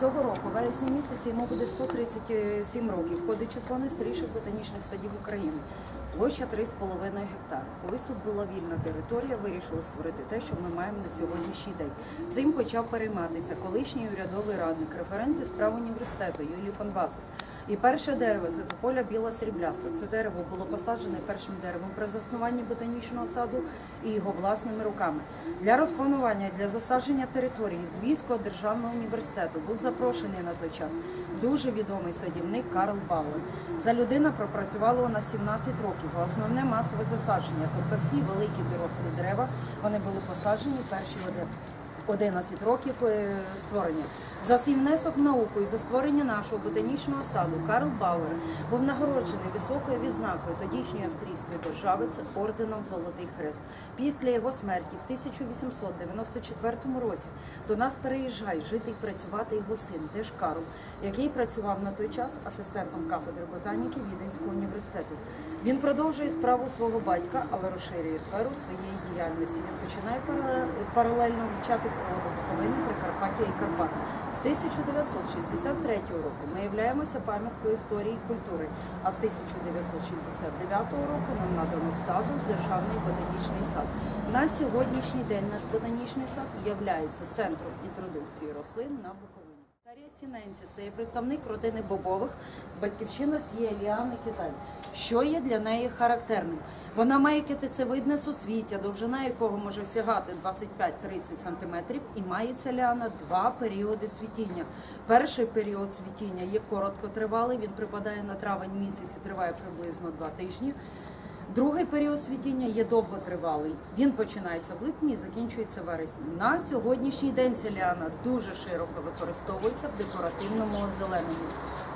цього року, вересні місяці, йому буде 137 років. Входить число найстаріших ботанічних садів України. Площа 3,5 гектар. Колись тут була вільна територія, вирішили створити те, що ми маємо на сьогоднішній день. Цим почав перейматися колишній урядовий радник референції справ університету Юлій фон. І перше дерево це тополя біла срібляста. Це дерево було посаджене першим деревом при заснуванні ботанічного саду і його власними руками. Для розпланування, для засадження території з Львівського державного університету був запрошений на той час дуже відомий садівник Карл Бауер. Ця людина пропрацювала нас 17 років, основне масове засадження. Тобто всі великі дорослі дерева вони були посаджені перші один. 11 років е, створення. За свій внесок в науку і за створення нашого ботанічного саду Карл Бауер був нагороджений високою відзнакою тодішньої австрійської держави орденом Золотий Хрест. Після його смерті в 1894 році до нас переїжджає жити і працювати його син, теж Карл, який працював на той час асистентом кафедри ботаніки Віденського університету. Він продовжує справу свого батька, але розширює сферу своєї діяльності. Він починає пара- паралельно вивчати природу Буковини, Прикарпаття і Карпат. З 1963 року ми являємося пам'яткою історії і культури, а з 1969 року нам надано статус Державний ботанічний сад. На сьогоднішній день наш ботанічний сад є центром інтродукції рослин на Буковині. Тарія Сіненці це є представник родини Бобових, батьківщина цієї ліани Китай. Що є для неї характерним? Вона має китицевидне суцвіття, довжина якого може сягати 25-30 см, і має ця ліана два періоди цвітіння. Перший період цвітіння є короткотривалий, він припадає на травень місяць і триває приблизно два тижні. Другий період цвітіння є довготривалий. Він починається в липні і закінчується вересні. На сьогоднішній день ця ліана дуже широко використовується в декоративному озелененні.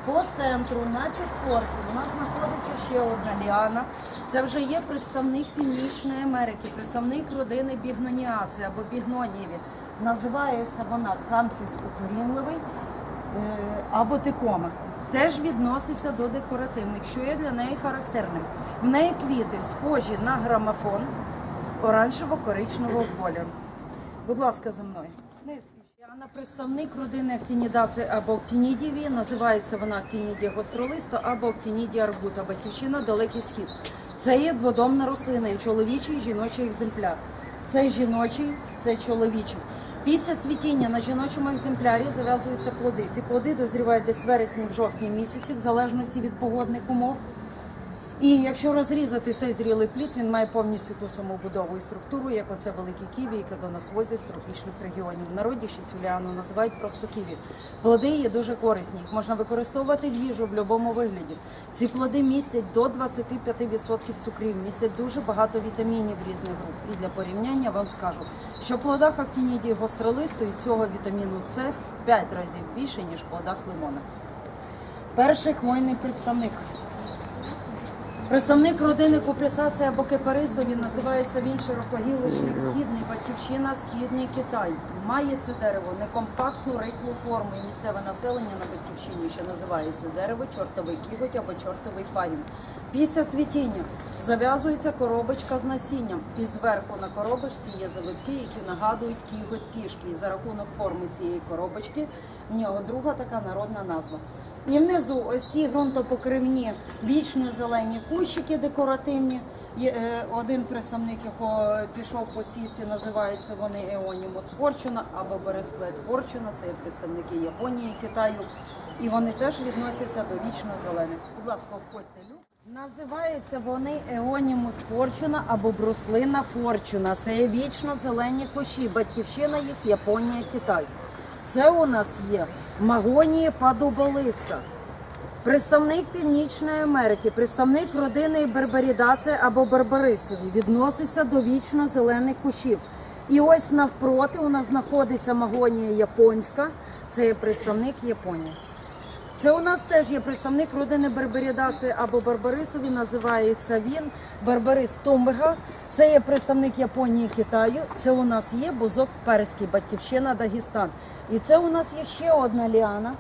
По центру на підкорці у нас знаходиться ще одна ліана. Це вже є представник Північної Америки, представник родини бігноніації або бігнонієві. Називається вона камсіс укорінливий е, або тикома. Теж відноситься до декоративних, що є для неї характерним. В неї квіти схожі на грамофон оранжево-коричневого кольору. Будь ласка, за мною. Вона представник родини актінідації або актінідіві. Називається вона актінідія гостролиста або актінідія арбута. Батьківщина далекий схід. Це є дводомна рослина, і чоловічий, і жіночий екземпляр. Це жіночий, це чоловічий. Після цвітіння на жіночому екземплярі зав'язуються плоди. Ці плоди дозрівають десь вересні, в жовтні місяці, в залежності від погодних умов. І якщо розрізати цей зрілий плід, він має повністю ту саму будову і структуру, як оце великі ківі, яке до нас возять з тропічних регіонів. В народі ще цю ліану називають просто ківі. Плоди є дуже корисні, їх можна використовувати в їжу в будь-якому вигляді. Ці плоди містять до 25% цукрів, містять дуже багато вітамінів різних груп. І для порівняння вам скажу, що в плодах актінідії гостролистої цього вітаміну С в 5 разів більше, ніж в плодах лимона. Перший хвойний представник. Представник родини Куприсація або Кипарисові називається він широкогілочник східний, батьківщина східний Китай. Має це дерево некомпактну рихлу форму і місцеве населення на батьківщині, що називається дерево, чортовий кіготь або чортовий пагін. Після цвітіння зав'язується коробочка з насінням, і зверху на коробочці є завитки, які нагадують кіготь кішки. І за рахунок форми цієї коробочки в нього друга така народна назва. І внизу ось ці ґрунтопокривні вічно зелені кущики декоративні. Е, один представник, якого пішов по сітці, називаються вони Еонімус Форчуна або Бересклет Форчуна. Це представники Японії, Китаю. І вони теж відносяться до вічно зелених. Будь ласка, входьте. Люб. Називаються вони Еонімус Форчуна або Бруслина Форчуна. Це є вічно зелені кущі. Батьківщина їх Японія, Китай. Це у нас є магонії падуболиста. Представник Північної Америки, представник родини Берберідація або Барбарисові відноситься до вічно зелених кущів. І ось навпроти у нас знаходиться магонія японська, це є представник Японії. Це у нас теж є представник родини Берберідації або Барбарисові, називається він Барбарис Томберга. Це є представник Японії Китаю. Це у нас є бузок перський, батьківщина Дагестан. І це у нас є ще одна ліана.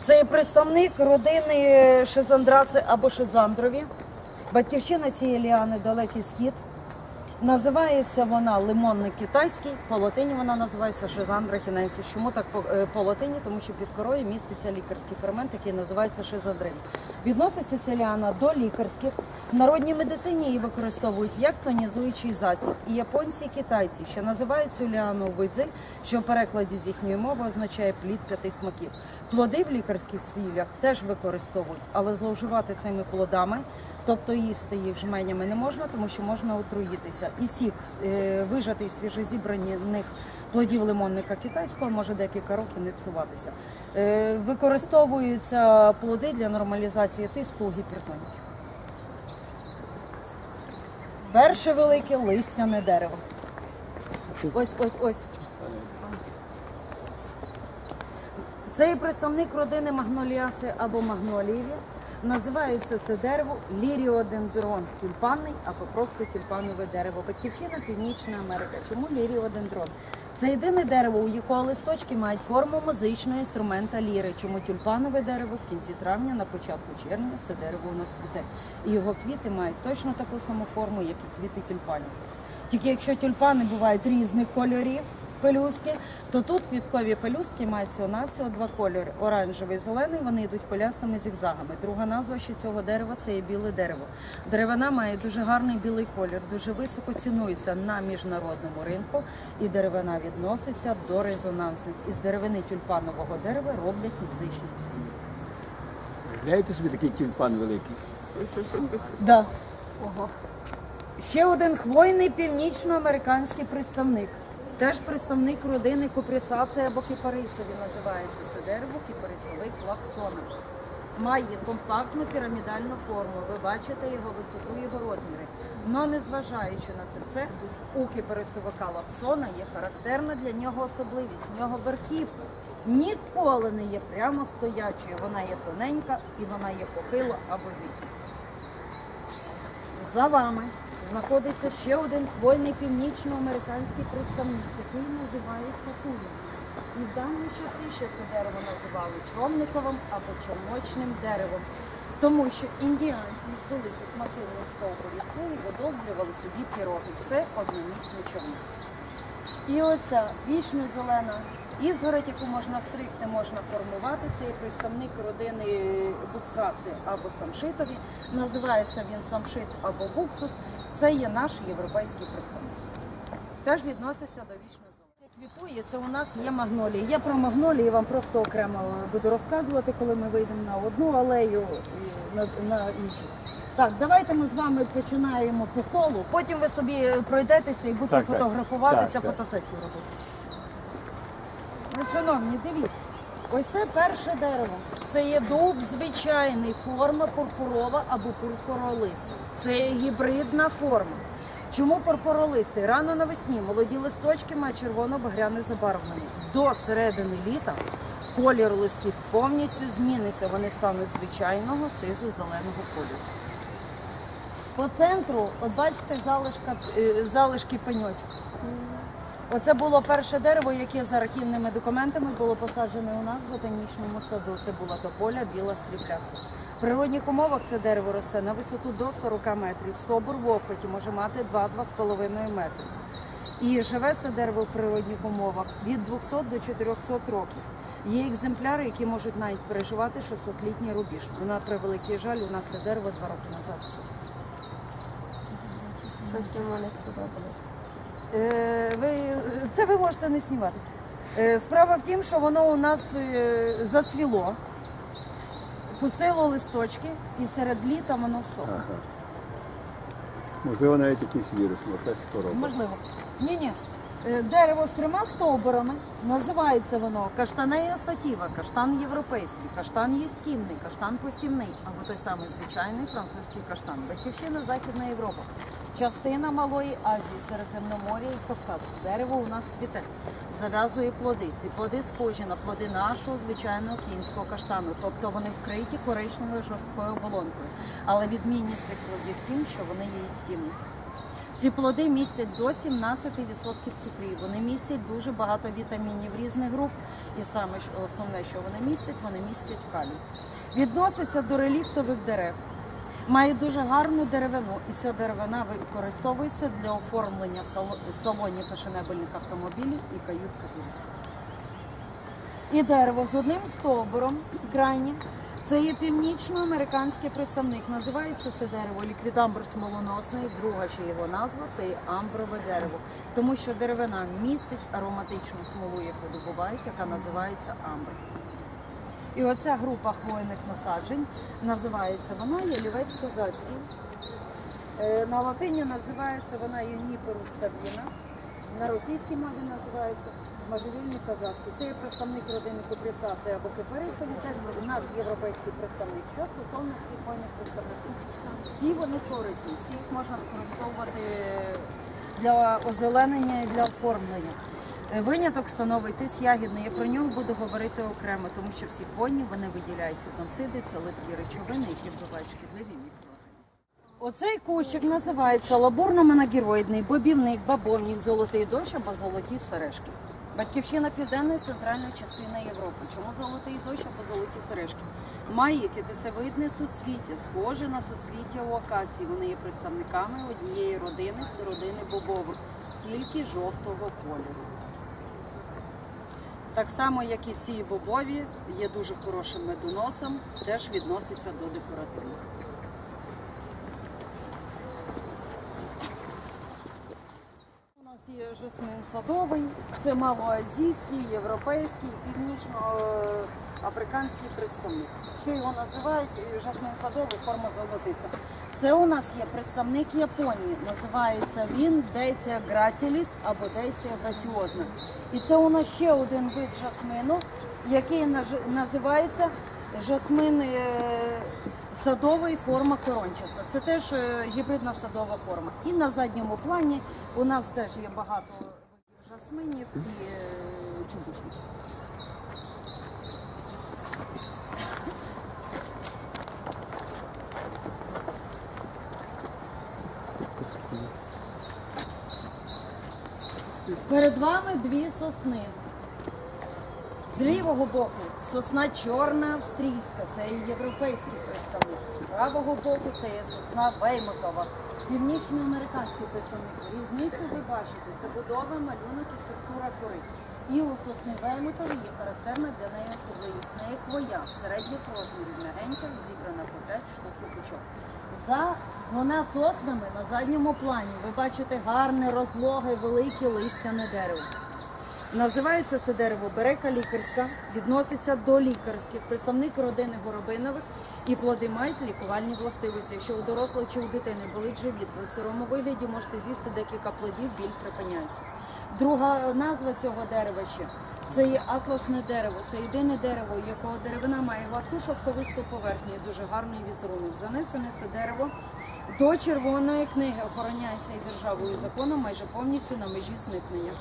Це представник родини Шизандраци або Шизандрові. Батьківщина цієї ліани далекий схід. Називається вона лимонний китайський, по латині вона називається шизандра хіненсис. Чому так е, по латині? Тому що під корою міститься лікарський фермент, який називається шизандрин. Відноситься ця ліана до лікарських. Народній медицині її використовують як тонізуючий засіб. І японці, і китайці ще називають цю ліану видзель, що в перекладі з їхньої мови означає плід п'яти смаків. Плоди в лікарських цілях теж використовують, але зловживати цими плодами Тобто їсти їх жменями не можна, тому що можна отруїтися. І сік е, вижатий свіжезібраних плодів лимонника китайського може декілька років не псуватися. Е, використовуються плоди для нормалізації тиску гіпертоніків. Перше велике листяне дерево. Ось, ось, ось. Це є представник родини магноліаци або магнолієві. Називається це дерево ліріодендрон тюльпанний або просто тюльпанове дерево. Батьківщина Північна Америка. Чому ліріодендрон? Це єдине дерево, у якого листочки мають форму музичного інструмента ліри. Чому тюльпанове дерево в кінці травня, на початку червня це дерево у нас цвіте. І його квіти мають точно таку саму форму, як і квіти тюльпанів. Тільки якщо тюльпани бувають різних кольорів пелюстки, то тут квіткові пелюстки мають всього навсього два кольори: оранжевий, зелений. Вони йдуть колястими зігзагами. Друга назва ще цього дерева це є біле дерево. Деревина має дуже гарний білий колір, дуже високо цінується на міжнародному ринку, і деревина відноситься до резонансних. Із деревини тюльпанового дерева роблять музичні інструменти. Уявляєте собі такий тюльпан великий? Да. Ого. Ще один хвойний північноамериканський представник. Теж представник родини купрісації або кіпарисові називається це дерево кіпарисовий клавсона. Має компактну пірамідальну форму. Ви бачите його висоту, його розміри. Но незважаючи на це все, у кіпарисовика лавсона є характерна для нього особливість. В нього верхівка ніколи не є прямо стоячою. Вона є тоненька і вона є похила або зігнута. За вами знаходиться ще один хвойний північноамериканський представник, який називається туля. І в давні часи ще це дерево називали човниковим або чомочним деревом, тому що індіанці із великих масивних стовбурів кулі видовблювали собі піроги. Це одномісний човник. І оця вічно зелена ізгородь, яку можна стригти, можна формувати. Це є представник родини буксаци або самшитові. Називається він самшит або буксус. Це є наш європейський представник. Теж відноситься до вічно. Квітує, це у нас є магнолії. Я про магнолії вам просто окремо буду розказувати, коли ми вийдемо на одну алею і на, на іншу. Так, давайте ми з вами починаємо по колу. Потім ви собі пройдетеся і будете Так, так. фотографуватися, Так, так. фотосесію робити. Ну, шановні, дивіться, ось це перше дерево. Це є дуб звичайний, форма пурпурова або пурпуролиста. Це є гібридна форма. Чому пурпуролистий? Рано навесні молоді листочки мають червоно-багряне забарвлення. До середини літа колір листків повністю зміниться. Вони стануть звичайного сизо-зеленого кольору. По центру, от бачите, залишка, е, залишки пеньочку. Оце було перше дерево, яке за архівними документами було посаджене у нас в ботанічному саду. Це була тополя біла срібляста. В природних умовах це дерево росте на висоту до 40 метрів. Стовбур в охоті може мати 2-2,5 метри. І живе це дерево в природних умовах від 200 до 400 років. Є екземпляри, які можуть навіть переживати 600-літній рубіж. На превеликий жаль, у нас це дерево два роки назад. Е, ви, це ви можете не знімати. Е, Справа в тім, що воно у нас е, зацвіло, пустило листочки і серед літа воно всохло. Ага. Можливо, навіть якийсь вірус, якась хвороба. Можливо. Ні, ні. Дерево з трьома стовбурами називається воно каштанея сатіва, каштан європейський, каштан єстівний, каштан посівний, або той самий звичайний французький каштан. Батьківщина Західна Європа. Частина Малої Азії, Середземномор'я і Кавказу. Дерево у нас цвіте, зав'язує плоди. Ці плоди схожі на плоди нашого звичайного кінського каштану, тобто вони вкриті коричневою жорсткою оболонкою. Але відмінність цих плодів тим, що вони є їстівні. Ці плоди містять до 17% цукрів. Вони містять дуже багато вітамінів різних груп. І саме основне, що вони містять, вони містять калій. Відноситься до реліктових дерев. Має дуже гарну деревину, і ця деревина використовується для оформлення салонів фешенебельних автомобілів і кают-кабін. І дерево з одним стовбуром крайнє. Це є північноамериканський представник. Називається це дерево ліквідамбр смолоносний. Друга ще його назва це є амброве дерево, тому що деревина містить ароматичну смолу, яку добувають, яка називається амбр. І оця група хвойних насаджень називається вона ялівець козацький. Е, На латині називається вона Юніперус сабіна. На російській мові називається можжевільний козацький. Це є представник родини купрісації або кипарисові, теж наш європейський представник. Що стосовно всіх хвойних представників, всі вони корисні, всі їх можна використовувати для озеленення і для оформлення. Е, Виняток становить тис ягідний. Я про нього буду говорити окремо, тому що всі хвойні вони виділяють фітонциди, це речовини, які вбивають шкідливі мікроорганізми. Оцей кущик називається лабурно-манагіроїдний, бобівник, бабовник, золотий дощ або золоті сережки. Батьківщина південної центральної частини Європи. Чому золотий дощ або золоті сережки? Має китицевидне суцвіття, схоже на суцвіття у акації. Вони є представниками однієї родини, це родини бобових, тільки жовтого кольору. Так само, як і всі бобові, є дуже хорошим медоносом, теж відноситься до декоративних. У нас є жасмин садовий, це малоазійський, європейський, північноафриканський представник. Що його називають? Жасмин садовий, форма золотиста. Це у нас є представник Японії. Називається він Дейція граціліс або Дейція граціозна. І це у нас ще один вид жасмину, який називається жасмин е, садовий форма корончаста. Це теж е, гібридна садова форма. І на задньому плані у нас теж є багато жасминів і е, чубушників. Перед вами дві сосни. З лівого боку сосна чорна австрійська, це європейський представник. З правого боку це є сосна Веймотова, північноамериканський представник. Різницю ви бачите, це будова, малюнок і структура кори. І у сосни Веймотової є характерна для неї особливість. Неї хвоя середніх розмірів, мягенька, зібрана по 5 штук купочок. За двома соснами на задньому плані ви бачите гарне, розлоге, велике листяне дерево. Називається це дерево берека лікарська, відноситься до лікарських, представник родини горобинових і плоди мають лікувальні властивості. Якщо у дорослого чи у дитини болить живіт, ви в сирому вигляді можете з'їсти декілька плодів, біль припиняється. Друга назва цього дерева ще це є атласне дерево. Це єдине дерево, якого деревина має гладку шовковисту поверхню і дуже гарний візерунок. Занесене це дерево до червоної книги охороняється і державою законом майже повністю на межі зникнення.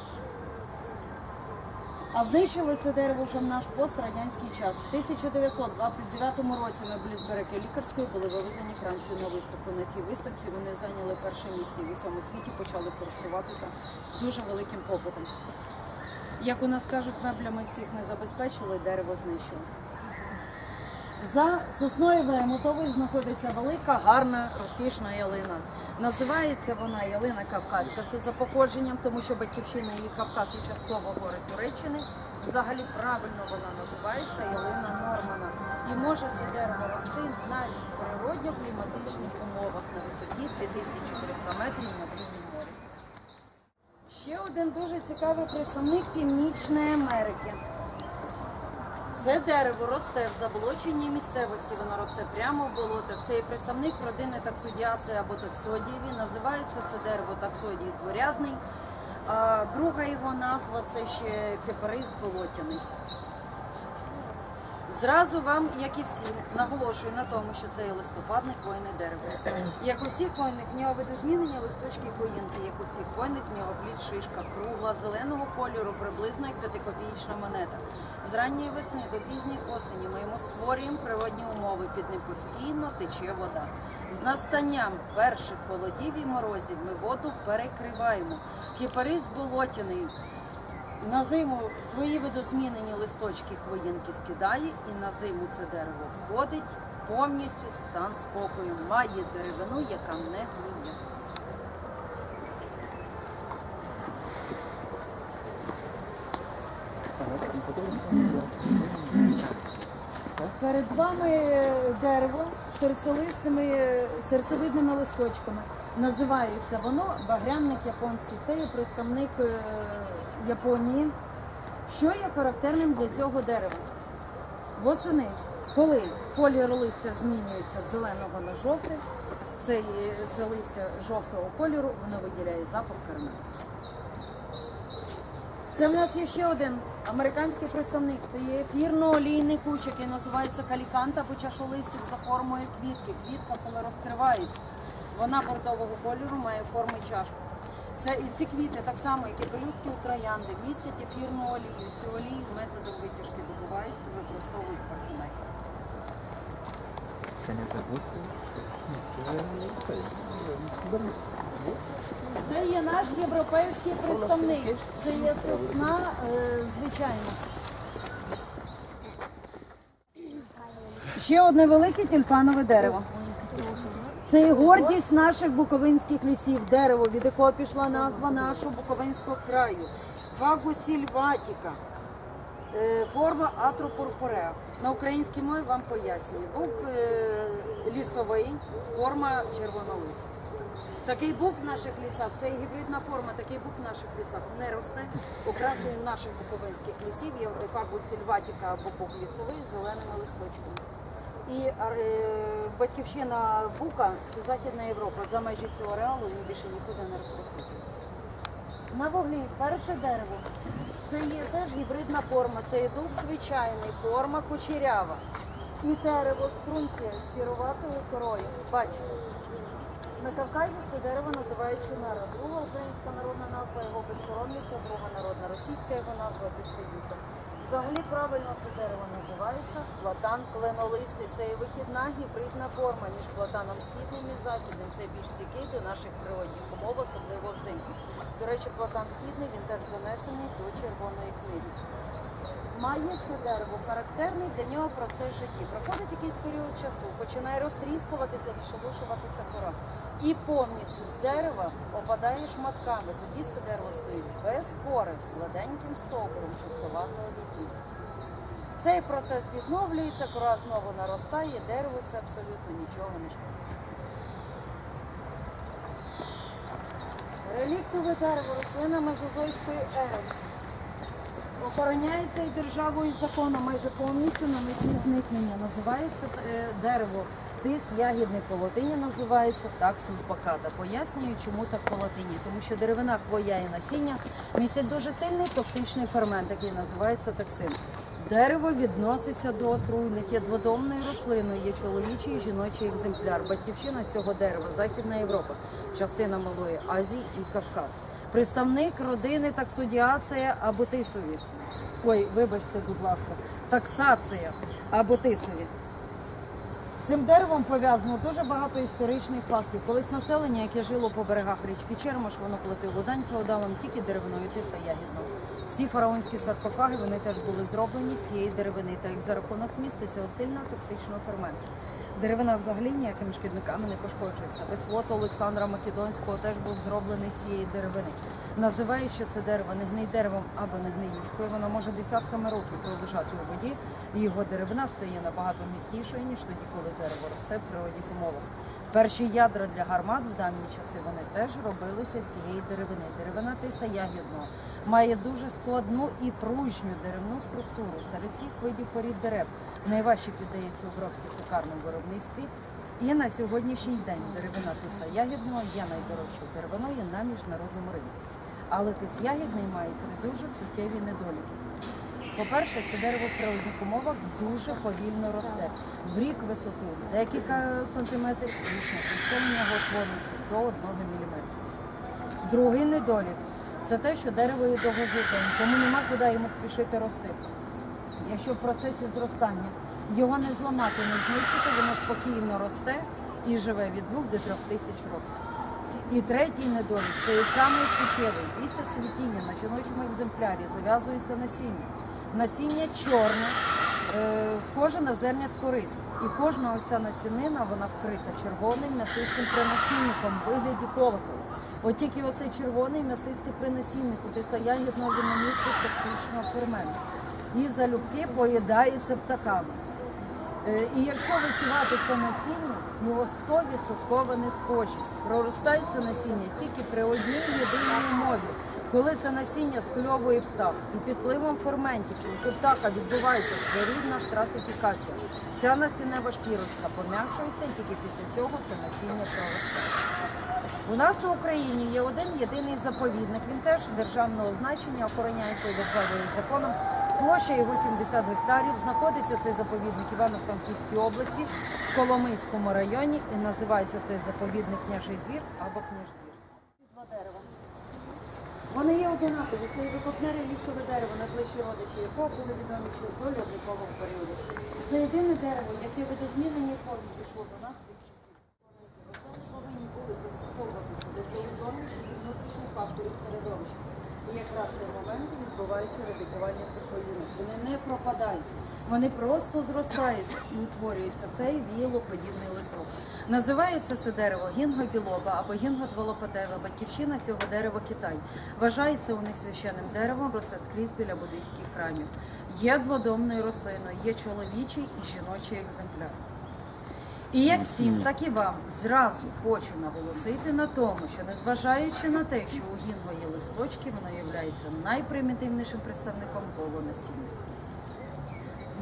А знищили це дерево вже в наш пострадянський час. В 1929 році близь лікарської були вивезені Францію на виставку. На цій виставці вони зайняли перше місце і в усьому світі почали користуватися дуже великим попитом. Як у нас кажуть, меблями всіх не забезпечили, дерево знищили. За сосною Вемотовою знаходиться велика, гарна, розкішна ялина. Називається вона ялина Кавказька. Це за походженням, тому що батьківщина її Кавказ і частково гори Туреччини. Взагалі правильно вона називається ялина Нормана. І може це дерево рости навіть в природньо-кліматичних умовах на висоті 2300 метрів над рівнем моря. Ще один дуже цікавий представник Північної Америки. Це дерево росте в заболоченій місцевості, воно росте прямо в болотах. Це є представник родини таксодіації або таксодії, Називається це дерево таксодії дворядний. А друга його назва це ще кипарис болотяний. Зразу вам, як і всі, наголошую на тому, що це є листопадне хвойне дерево. Як у всіх хвойних, в нього видозмінення листочки хвоїнки, як у всіх хвойних, в нього плід шишка, кругла, зеленого кольору, приблизно як п'ятикопієчна монета. З ранньої весни до пізньої осені ми йому створюємо природні умови, під ним постійно тече вода. З настанням перших холодів і морозів ми воду перекриваємо. Кипарис болотяний на зиму свої видозмінені листочки хвоїнки скидає, і на зиму це дерево входить повністю в стан спокою, має деревину, яка не гниє. Перед вами дерево з серцевидними листочками. Називається воно багрянник японський. Це є представник е, Японії. Що є характерним для цього дерева? Восени, коли колір листя змінюється з зеленого на жовтий, це, це листя жовтого кольору, воно виділяє запах кармелу. Це в нас є ще один американський представник. Це є ефірно-олійний кущ, який називається каліканта або чашолистик за формою квітки. Квітка, коли розкривається, вона бордового кольору має форму чашку. Це і ці квіти, так само, як і пелюстки у троянди, містять ефірну олію. Цю олію методом витяжки добувають і використовують парфюмерії. Це не забудьте. Це це. Є наш європейський представник. Це є сосна, е, звичайно. Ще одне велике тюльпанове дерево. Це гордість наших буковинських лісів, дерево, від якого пішла назва нашого буковинського краю. Фагусільватіка. Е, Форма атропурпуреа. На українській мові вам пояснюю. Бук е, лісовий, форма червонолиста. Такий бук в наших лісах, це є гібридна форма, такий бук в наших лісах не росте. Окрасою наших буковинських лісів є фагус сільватіка або бук лісовий з зеленими листочками. І е, батьківщина бука це Західна Європа. За межі цього ареалу він більше нікуди не розповсюджується. На вуглі перше дерево. Це є теж гібридна форма, це є дуб звичайний, форма кучерява. І дерево струнке з корою. Бачите. На Кавказі це дерево називають чунара. Друга українська народна назва його безсоромниця, друга народна російська його назва безстидниця. Взагалі правильно це дерево називається платан кленолистий. Це є вихідна гібридна форма між платаном східним і західним. Це більш стійкий до наших природних умов, особливо взимку. До речі, платан східний він теж занесений до червоної книги. Має це дерево характерний для нього процес житті. Проходить якийсь період часу, починає розтріскуватися, відшелушуватися кора. І повністю з дерева опадає шматками. Тоді це дерево стоїть без кори, з гладеньким стовбуром жовтоватого відтінку. Цей процес відновлюється, кора знову наростає, дерево це абсолютно нічого не шкодить. Реліктове дерево рослина мезозойської ери. Охороняється і державою і законом майже повністю на меті зникнення. Називається е, дерево тис ягідний по латині називається таксус баката. Пояснюю, чому так по латині. Тому що деревина, хвоя і насіння містять дуже сильний токсичний фермент, який називається токсин. Дерево відноситься до отруйних, є дводомною рослиною, є чоловічий і жіночий екземпляр. Батьківщина цього дерева Західна Європа, частина Малої Азії і Кавказ. Представник родини таксодіація або тисові. Ой, вибачте, будь ласка, таксація або тисові. Цим деревом пов'язано дуже багато історичних фактів. Колись населення, яке жило по берегах річки Чермош, воно платило дань феодалам тільки деревиною тиса ягідного. Ці фараонські саркофаги вони теж були зроблені з цієї деревини, так як за рахунок міститься сильного токсичного ферменту. Деревина взагалі ніякими шкідниками не пошкоджується. Весь флот Олександра Македонського теж був зроблений з цієї деревини. Називають, що це дерево не гний деревом або не гниючкою, воно може десятками років пролежати у воді, і його деревина стає набагато міцнішою, ніж тоді, коли дерево росте в природних умовах. Перші ядра для гармат в давні часи вони теж робилися з цієї деревини. Деревина тиса ягідного має дуже складну і пружню деревну структуру. Серед цих видів порід дерев найважче піддається обробці в токарному виробництві. І на сьогоднішній день деревина тиса ягідного є найдорожчою деревиною на міжнародному ринку. Але тис ягідний має дуже суттєві недоліки. По-перше, це дерево в природних умовах дуже повільно росте. В рік висоту декілька сантиметрів, річне підсилення його твориться до 1 мм. Другий недолік це те, що дерево є довгожителем, тому нема куди йому спішити рости. Якщо в процесі зростання його не зламати, не знищити, воно спокійно росте і живе від 2 до 3 тисяч років. І третій недолік це і самий суттєвий. Після цвітіння на жіночому екземплярі зав'язується насіння. Насіння чорне, е, схоже на зернятко рис. І кожна оця насінина вона вкрита червоним м'ясистим приносінником в вигляді колоколу. От тільки оцей червоний м'ясистий приносінник, це ягідно він не містить токсичного ферменту. І залюбки поїдається птахами. Е, І якщо висівати це насіння, його 100% не схочеться. Проростається насіння тільки при одній єдиній умові. Коли це насіння скльовує птах і підпливом ферментів шлунку птаха відбувається своєрідна стратифікація. Ця насіннева шкірочка пом'якшується і тільки після цього це насіння проростає. У нас на Україні є один єдиний заповідник. Він теж державного значення охороняється і державним законом. Площа його 70 гектарів. Знаходиться цей заповідник Івано-Франківській області в Коломийському районі і називається цей заповідник Княжий двір або Княждвір. Два дерева. Вони є одинакові. Це викопнере лісове дерево, найближчі родичі якого були відомі ще з долі облікового періоду. Це єдине дерево, яке в видозміненій формі пішло до нас від. Вони повинні були пристосовуватися до зовнішніх і внутрішніх факторів середовища. І якраз цей момент відбувається редикування цих роїнок. Вони не пропадають. Вони просто зростаються і утворюється цей віялоподібний листок. Називається це дерево гінго-білоба або гінго-дволопатеве. Батьківщина цього дерева Китай. Вважається у них священним деревом, росте скрізь біля буддийських храмів. Є дводомною рослиною, є чоловічий і жіночий екземпляр. І як всім, так і вам зразу хочу наголосити на тому, що незважаючи на те, що у гінго є листочки, воно є найпримітивнішим представником полонасінних.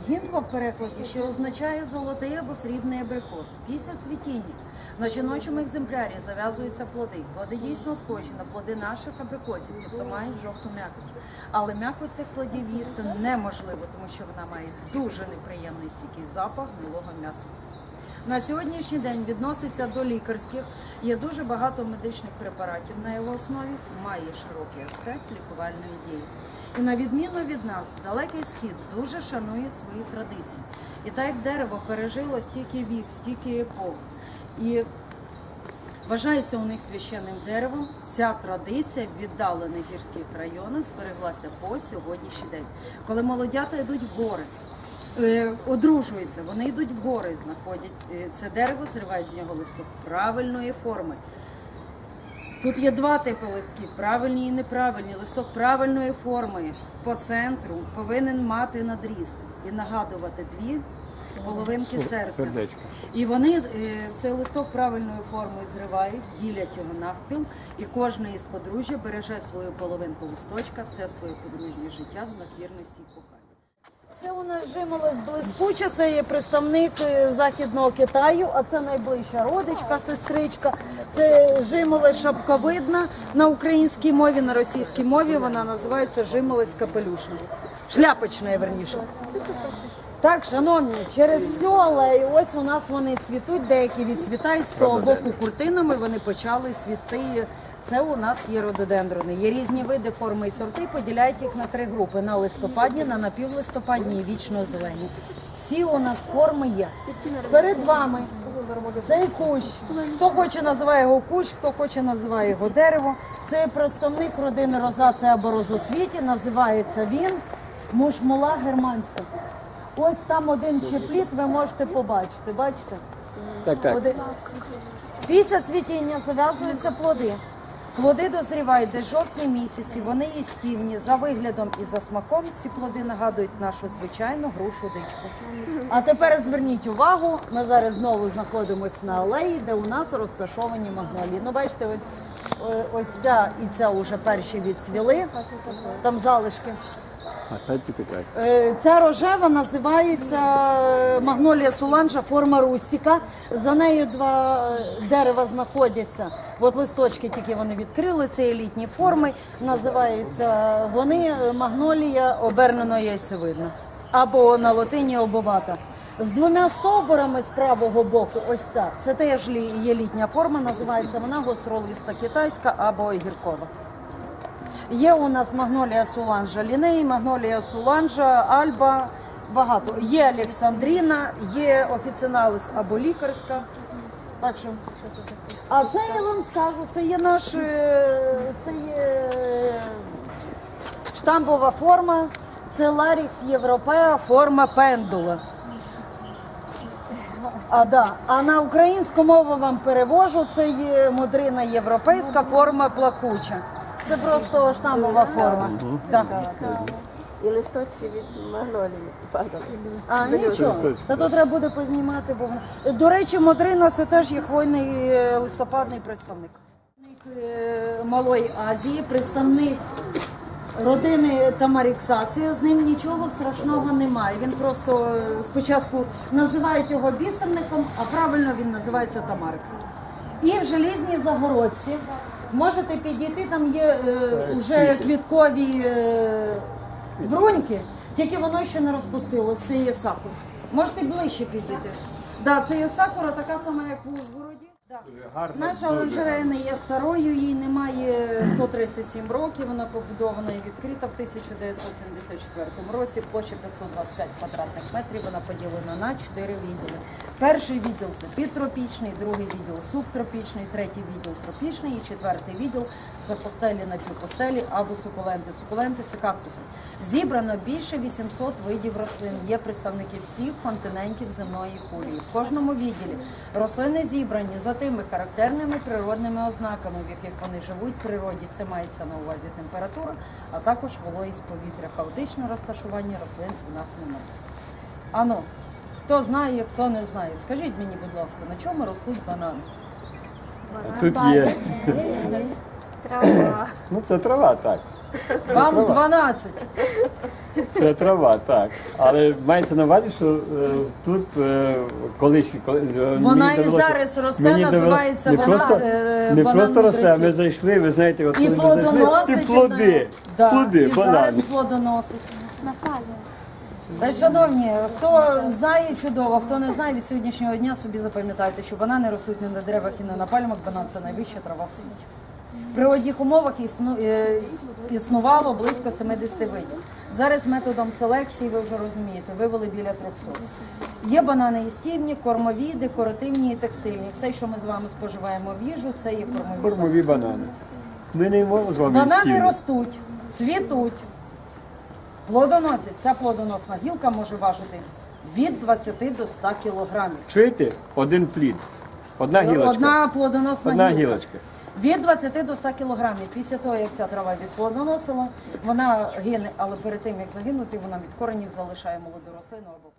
Гінго в перекладі ще означає золотий або срібний абрикос. Після цвітіння на жіночому екземплярі зав'язуються плоди. Плоди дійсно схожі на плоди наших абрикосів, тобто мають жовту м'якоть. Але м'якоть цих плодів їсти неможливо, тому що вона має дуже неприємний стійкий запах гнилого м'яса. На сьогоднішній день відноситься до лікарських. Є дуже багато медичних препаратів на його основі, має широкий аспект лікувальної дії. І на відміну від нас, далекий схід дуже шанує свої традиції. І так як дерево пережило стільки вік, стільки епох. І Вважається у них священним деревом. Ця традиція в віддалених гірських районах збереглася по сьогоднішній день. Коли молодята йдуть в гори, одружуються, вони йдуть в гори, знаходять е, це дерево, зривають з нього листок правильної форми. Тут є два типи листків: правильні і неправильні. Листок правильної форми по центру повинен мати надріз і нагадувати дві половинки Сер- серця. І вони е, цей листок правильною формою зривають, ділять його навпіл, і кожне із подружжя береже свою половинку листочка, все своє подружнє життя в знак вірності і кохання. Це у нас жимолость блискуча, це є представник е, західного Китаю, а це найближча родичка, сестричка. Це жимолость шапковидна на українській мові, на російській мові вона називається жимолость капелюшна. Шляпочна, верніше. Так, шановні, через всю алею, ось у нас вони цвітуть, деякі відцвітають з того боку куртинами, вони почали свісти. Це у нас є рододендрони. Є різні види, форми і сорти, поділяють їх на три групи: на листопадні, на напівлистопадні і вічно зелені. Всі у нас форми є. Перед вами цей кущ. Хто хоче називає його кущ, хто хоче називає його дерево. Це представник родини розація або розоцвіті. Називається він мушмула германська. Ось там один чепліт ви можете побачити. Бачите? Так, так. Один. Після цвітіння зав'язуються плоди. Плоди дозрівають десь жовтні місяці, вони їстівні. За виглядом і за смаком ці плоди нагадують нашу звичайну грушу дичку. А тепер зверніть увагу, ми зараз знову знаходимося на алеї, де у нас розташовані магнолії. Ну, бачите, ось, е, ось ця і ця вже перші відцвіли, там залишки. Е, Ця рожева називається е, магнолія суланжа, форма русіка. За нею два дерева знаходяться. От листочки тільки вони відкрили, це є літні форми. Називаються вони е, магнолія обернено яйцевидна. Або на латині обовата. З двома стовбурами з правого боку, ось ця, це теж є літня форма, називається вона гостролиста китайська або огіркова. Є у нас магнолія Суланжа Ліней, магнолія Суланжа, Альба. Багато. Є Олександріна, є офіціналис або лікарська. Так що, а це я вам скажу, це є наш е, це є штамбова форма. Це Ларікс Європеа, форма пендула. А, да. а на українську мову вам перевожу, це є модрина європейська форма плакуча. Це просто штампова форма. Да. І листочки від магнолії падали. А, нічого. Та то треба буде познімати, бо вона- До речі, Модрина це теж є хвойний е, листопадний представник. Представник, е, Малої Азії, представник родини Тамаріксація. З ним нічого страшного немає. Він просто е, спочатку називають його бісерником, а правильно він називається Тамарикс. І в желізній загородці можете підійти, там є е, вже квіткові е, бруньки, тільки воно ще не розпустило, це є сакура. Можете ближче підійти. Да, це є сакура, така сама, як в Ужгороді. Да. Наша оранжерея не є старою, їй немає 137 років. Вона побудована і відкрита в 1974 році. Площа 525 квадратних метрів. Вона поділена на 4 відділи. Перший відділ це підтропічний, другий відділ субтропічний, третій відділ тропічний і четвертий відділ це постелі на півпостелі або сукуленти. Сукуленти це кактуси. Зібрано більше 800 видів рослин. Є представники всіх континентів земної кулі. В кожному відділі рослини зібрані за тими характерними природними ознаками, в яких вони живуть в природі. Це мається на увазі температура, а також вологість повітря. Хаотичне розташування рослин у нас немає. Ано, хто знає, хто не знає, скажіть мені, будь ласка, на чому ростуть банани? Тут є. Трава. Ну це трава, так. Вам трава. 12. Це трава, так. Але мається на увазі, що е, тут е, колись коли, е, Вона мені і довелося- зараз росте, мені довело- називається не вона, просто, е, не банан просто росте, а ми зайшли, ви знаєте, от І коли ми зайшли, плодоносить. і плоди, Да, плоди, і зараз банани. плодоносить. Напалює. Та, Шановні, хто знає чудово, хто не знає від сьогоднішнього дня, собі запам'ятайте, що банани ростуть не на деревах і не на пальмах, банан це найвища трава в світі. В природних умовах е, існувало близько 70 видів. Зараз методом селекції, ви вже розумієте, вивели біля 300. Є банани їстівні, кормові, декоративні і текстильні. Все, що ми з вами споживаємо в їжу, це є кормові. Кормові банани. Ми не з вами Банани стіни. ростуть, цвітуть, плодоносять. Ця плодоносна гілка може важити від 20 до 100 кілограмів. Чуєте? Один плід. Одна гілочка. Одна плодоносна Одна гілка. гілочка. Від 20 до 100 кілограмів. Після того, як ця трава відплодоносила, вона гине, але перед тим, як загинути, вона від коренів залишає молоду рослину або